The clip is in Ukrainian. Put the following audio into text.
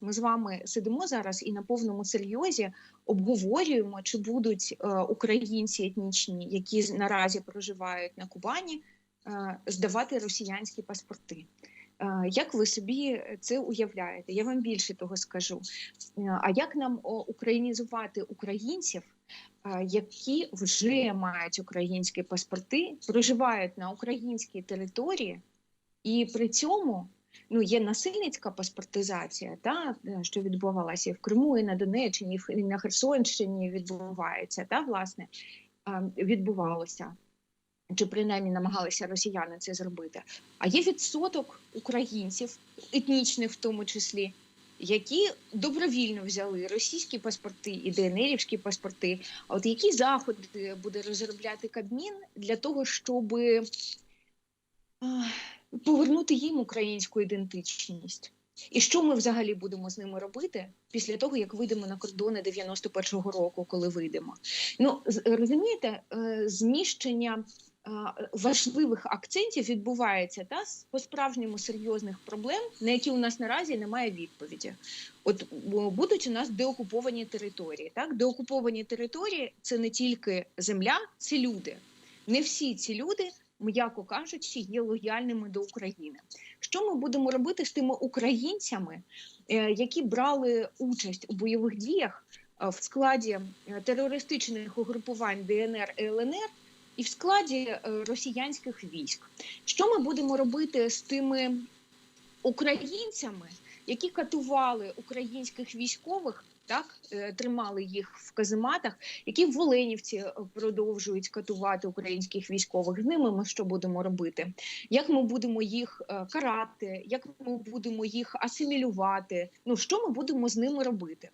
Ми з вами сидимо зараз і на повному серйозі обговорюємо, чи будуть е, українці етнічні, які наразі проживають на Кубані, е, здавати росіянські паспорти. Е, Як ви собі це уявляєте? Я вам більше того скажу. А як нам українізувати українців, які вже мають українські паспорти, проживають на українській території, і при цьому ну, є насильницька паспортизація, та, е, що відбувалася і в Криму, і на Донеччині, і на Херсонщині відбувається, та, власне, відбувалося. Чи принаймні намагалися росіяни це зробити. А є відсоток українців, етнічних в тому числі, які добровільно взяли російські паспорти і ДНРівські паспорти. А от які заходи буде розробляти Кабмін для того, щоб повернути їм українську ідентичність? І що ми взагалі будемо з ними робити після того, як вийдемо на кордони 91-го року, коли вийдемо? Ну розумієте, е, зміщення е, важливих акцентів відбувається та з по-справжньому серйозних проблем, на які у нас наразі немає відповіді. От будуть у нас деокуповані території. Так, деокуповані території це не тільки земля, це люди. Не всі ці люди, м'яко кажучи, є лояльними до України. Що ми будемо робити з тими українцями, е, які брали участь у бойових діях е, в складі е, терористичних угрупувань ДНР і ЛНР і в складі росіянських військ? Що ми будемо робити з тими українцями, які катували українських військових? Так, е, тримали їх в казематах, які в Оленівці е, продовжують катувати українських військових. З ними ми що будемо робити? Як ми будемо їх е, карати? Як ми будемо їх асимілювати? Ну що ми будемо з ними робити?